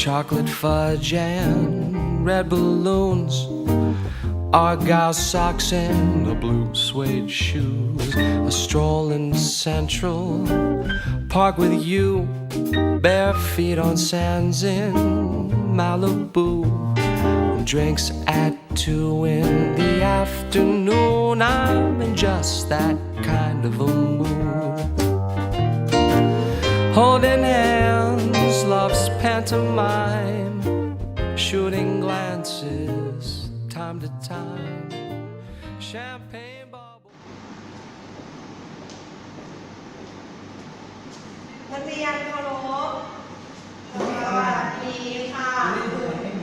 chocolate fudge and red balloons, argyle socks and a blue suede shoes, a stroll in Central Park with you, bare feet on sands in Malibu, drinks at two in the afternoon. I'm in just that kind of a mood. Holding hands, pantomime, shooting glances, time to time, champagne bubble. นักเรียนเคารพสวัสดีค่ะ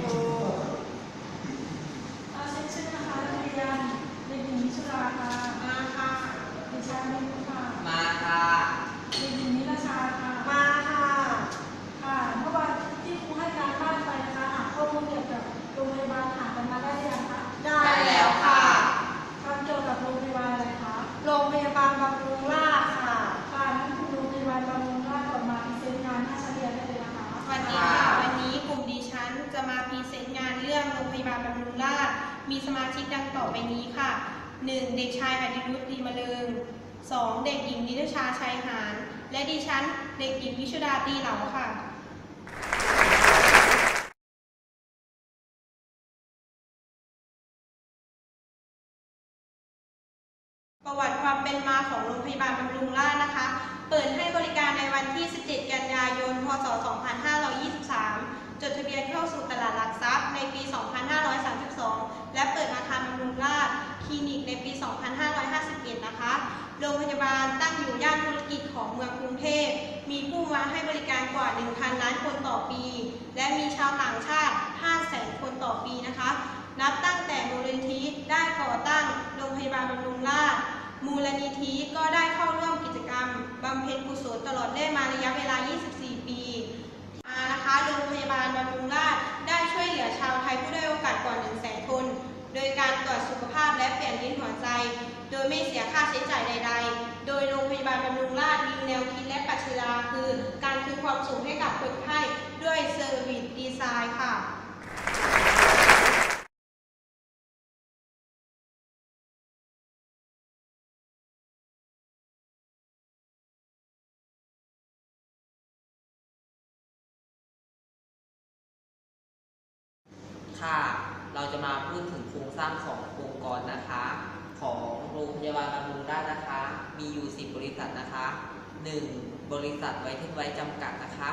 1. เด็กชายอดิรุตีมะเริง 2. เด็กหญิงนิทชาชัยหาน และดิฉัน เด็กหญิงวิชุดาตีเหลาค่ะประวัติความเป็นมาของโรงพยาบาลบำรุงราษฎร์นะคะ เปิดให้บริการในวันที่ 17 กันยายน พศ 2523 จดทะเบียนเข้าสู่ตลาดหลักทรัพย์ในปี 2532 และเปิดอาคารบำรุงราษฎร์คลินิกในปี 2551 นะคะ โรงพยาบาลตั้งอยู่ย่านธุรกิจของเมืองกรุงเทพ มีผู้มาให้บริ กว่า 1,000 ล้านคนต่อปี และมีชาวต่างชาติ 500,000 คนต่อปีนะคะ นับตั้งแต่มูลนิธิได้ก่อตั้งโรงพยาบาลบำรุงราษฎร์มูลนิธิก็ได้เข้าร่วมกิจกรรมบำเพ็ญกุศลตลอดได้มาระยะเวลา 24 ปีมานะคะโรงพยาบาลบำรุงราษฎร์ได้ช่วยเหลือชาวไทยผู้ได้โอกาสกว่า 1 0 0 0 0แคน โดยการตรวจสุขภาพและเปลี่ยนลิ้นหัวใจ โดยไม่เสียค่าใช้จ่ายใด ๆ โดยโรงพยาบาลบำรุงราษฎร์มีแนวคิดและปรัชญาคือ การคืนความสุขให้กับคนไข้ด้วยเซอร์วิสดีไซน์ค่ะค่ะ เราจะมาพูดถึงโครงสร้างขององค์กรนะคะ ของโรงพยาบาลบำรุงราษฎร์นะคะ มีอยู่ 10 บริษัทนะคะ 1. บริษัทไวเทนไว้จำกัดนะคะ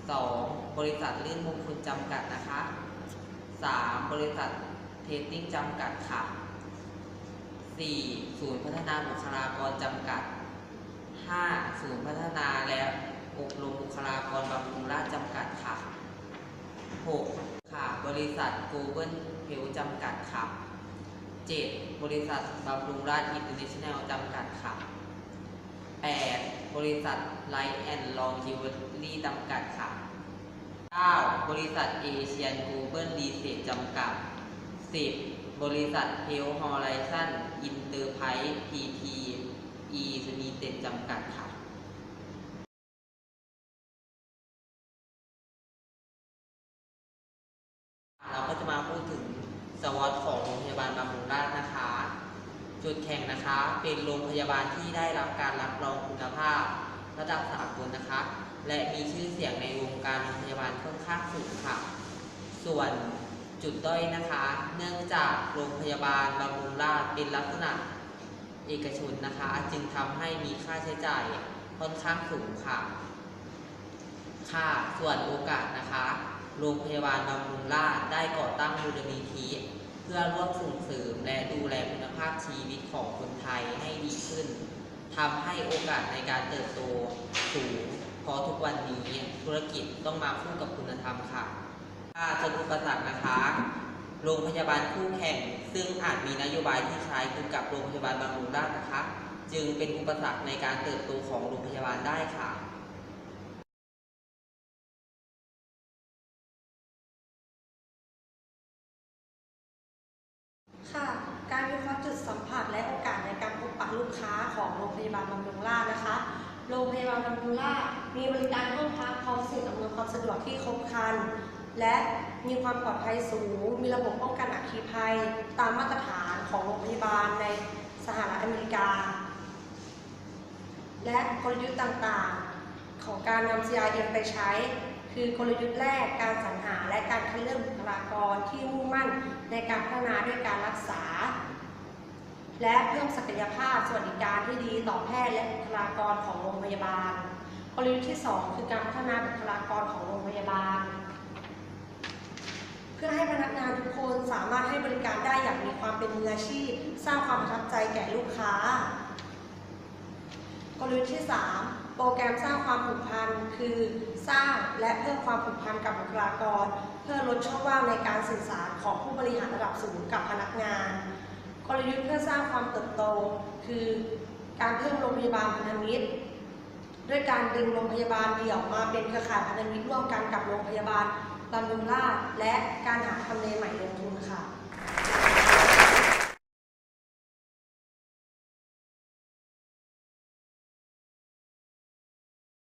2. บริษัทลื่นมงคลจำกัดนะคะ 3. บริษัทเทสติ้งจำกัดค่ะ 4. ศูนย์พัฒนาบุคลากรจำกัด 5. ศูนย์พัฒนาและอบรมบุคลากรบำรุงราษฎร์จำกัดค่ะ 6. ค่ะ บริษัท Global Health จำกัดค่ะ 7. บริษัทบำรุงราชอินเตอร์เนชั่นแนลจำกัดค่ะ 8. บริษัทไลท์แอนด์ลองจิวเวอรี่จำกัดค่ะ 9. บริษัทเอเชียนกูเบิลดีเซตจำกัด 10. บริษัทเฮลฮอลไลซันอินเตอร์ไพรส์พีทีอีสนีเต็ดจำกัดค่ะ สวอตของโรงพยาบาลบำรุงราษฎร์นะคะ จุดแข่งนะคะเป็นโรงพยาบาลที่ได้รับการรับรองคุณภาพ ระดับสากลนะคะ และมีชื่อเสียงในวงการโรงพยาบาลค่อนข้างสูงค่ะ ส่วนจุดด้อยนะคะ เนื่องจากโรงพยาบาลบำรุงราษฎร์เป็นลักษณะเอกชนนะคะ จึงทำให้มีค่าใช้จ่ายค่อนข้างสูงค่ะ ค่ะ ส่วนโอกาสนะคะ โรงพยาบาลบำรุงราษฎร์ได้ก่อตั้งมูลนิธิ เพื่อร่วมส่งเสริมและดูแลคุณภาพชีวิตของคนไทยให้ดีขึ้นทำให้โอกาสในการเติบโตสูงเพราะทุกวันนี้ธุรกิจต้องมาคู่กับคุณธรรมค่ะถ้าจะอุประสรรคนะคะ โรงพยาบาลคู่แข่ง ซึ่งอาจมีนโยบายที่คล้คลึงกับโรงพยาบาลบำรุงราษฎร์นะคะ จึงเป็นอุปสรรคในการเติบโตของโรงพยาบาลได้ค่ะ การวิเคราะห์จุดสัมผัสและโอกาสในการพบปะลูกค้าของโรงพยาบาลบำรุงราษฎร์นะคะ โรงพยาบาลบำ รุงราษฎร์มีบริการห้องพักพร้อมสิ่งอำนวยความสะดวกที่ครบครัน และมีความปลอดภัยสูง มีระบบป้องกันอัคคีภัย ตามมาตรฐานของโรงพยาบาลในสหรัฐอเมริกา และกลยุทธ์ต่างๆ ของการนำ CRM ไปใช้ คือกลยุทธ์แรกการสรรหาและการคัดเลือกบุคลากรที่มุ่งมั่นในการพัฒนาด้วยการรักษา และเพิ่มศักยภาพสวัสดิการที่ดีต่อแพทย์และบุคลากรของโรงพยาบาลกลยุทธ์ที่ 2 คือการพัฒนาบุคลากรของโรงพยาบาล เพื่อให้พนักงานทุกคนสามารถให้บริการได้อย่างมีความเป็นมืออาชีพ สร้างความประทับใจแก่ลูกค้ากลยุทธ์ที่ 3 โปรแกรมสร้างความผูกพันคือสร้างและเพิ่มความผูกพันกับบุคลากร เพื่อลดช่องว่างในการสื่อสารของผู้บริหารระดับสูงกับพนักงาน กลยุทธ์เพื่อสร้างความเติบโต คือการเพิ่มโรงพยาบาลพันธมิตร ด้วยการดึงโรงพยาบาลเดี่ยวมาเป็นเครือข่ายพันธมิตรร่วมกันกับโรงพยาบาลบำรุงราษฎร์และการหาทำเลใหม่ลงทุนค่ะ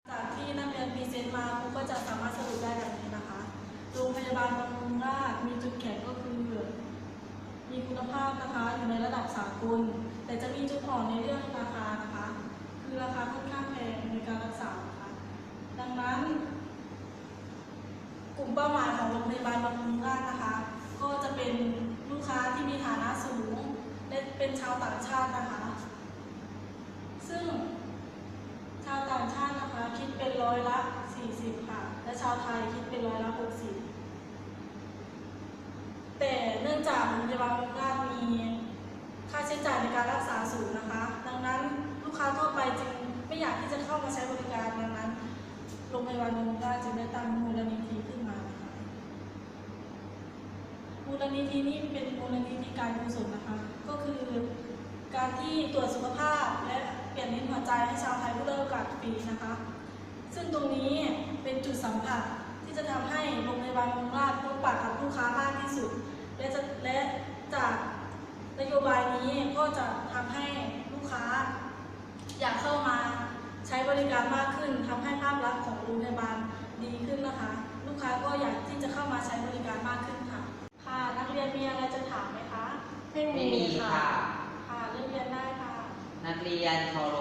จากที่นักเรียนพรีเซนต์มาครูก็จะสามารถสรุปได้แบบนี้นะคะ โรงพยาบาลบำรุงราษฎร์มีจุดแข็งก็คือ มีคุณภาพนะคะอยู่ในระดับสากล แต่จะมีจุดอ่อนในเรื่องราคานะคะ คือราคาค่อนข้างแพงในการรักษาะคะดังนั้น กลุ่มเป้าหมายของโรงพยาบาลบำรุงราษนะคะ ก็จะเป็นลูกค้าที่มีฐานะสูง และเป็นชาวต่างชาตินะคะ ซึ่งชาวต่างชาตินะคะคิดเป็นร้อยละ 40 ค่ะ และชาวไทยคิดเป็นร้อยละ 60 องจากโรงพยาบาลบำรุงราษฎร์มีค่าใช้จ่ายในการรักษาสูงนะคะ ดังนั้นลูกค้าทั่วไปจึงไม่อยากที่จะเข้ามาใช้บริการดังนั้นโรงพยาบาลบำรุงราษฎร์จึงได้ตั้งมูลนิธิขึ้นมานะคะมูลนิธินี้เป็นมูลนิธิการกุศลนะคะ ก็คือการที่ตรวจสุขภาพและเปลี่ยนลิ้นหัวใจให้ชาวไทยผู้ได้อยโอกาสฟรีนะคะ ซึ่งตรงนี้เป็นจุดสัมผัสที่จะทำให้โรงพยาบาลบำรุงราษฎร์พบปะกับลูกค้ามากที่สุด และจะและจากนโยบายนี้ก็จะทำให้ลูกค้า อยากเข้ามาใช้บริการมากขึ้นทำให้ภาพลักษณ์ของโรงพยาบาลดีขึ้นนะคะ ลูกค้าก็อยากที่จะเข้ามาใช้บริการมากขึ้นค่ะ ค่ะ นักเรียนมีอะไรจะถามไหมคะไม่มีไม่มีค่ะ ค่ะเริ่มเรียนได้ค่ะ นักเรียนเคารพ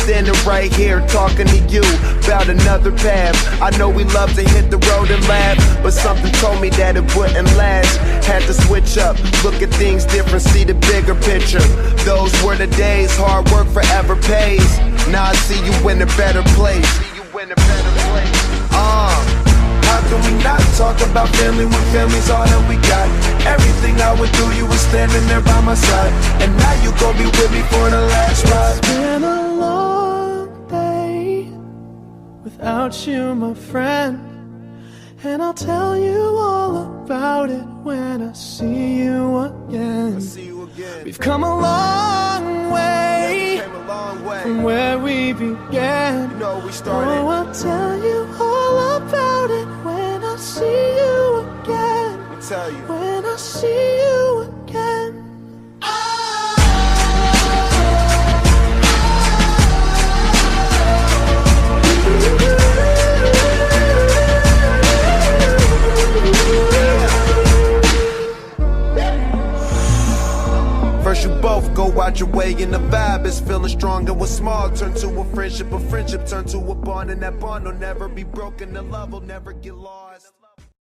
standing right here talking to you about another path. I know we love to hit the road and laugh, but something told me that it wouldn't last. Had to switch up, look at things different, see the bigger picture. Those were the days, hard work forever pays. Now I see you in a better place. See you in a better place. Uh. How can we not talk about family when family's all that we got? Everything I went through, you standing there by my side. And now you gon' be with me for the last ride. It's been a long day without you, my friend. And I'll tell you all about it when I see you again. See you again. We've come a long way Came a long way. from where we began. You know we Oh. I'll tell you all about it when I see you again. Tell you. When I see you again. And the vibe is feeling strong. And what's small turn to a friendship, a friendship turn to a bond, and that bond will never be broken. The love will never get lost.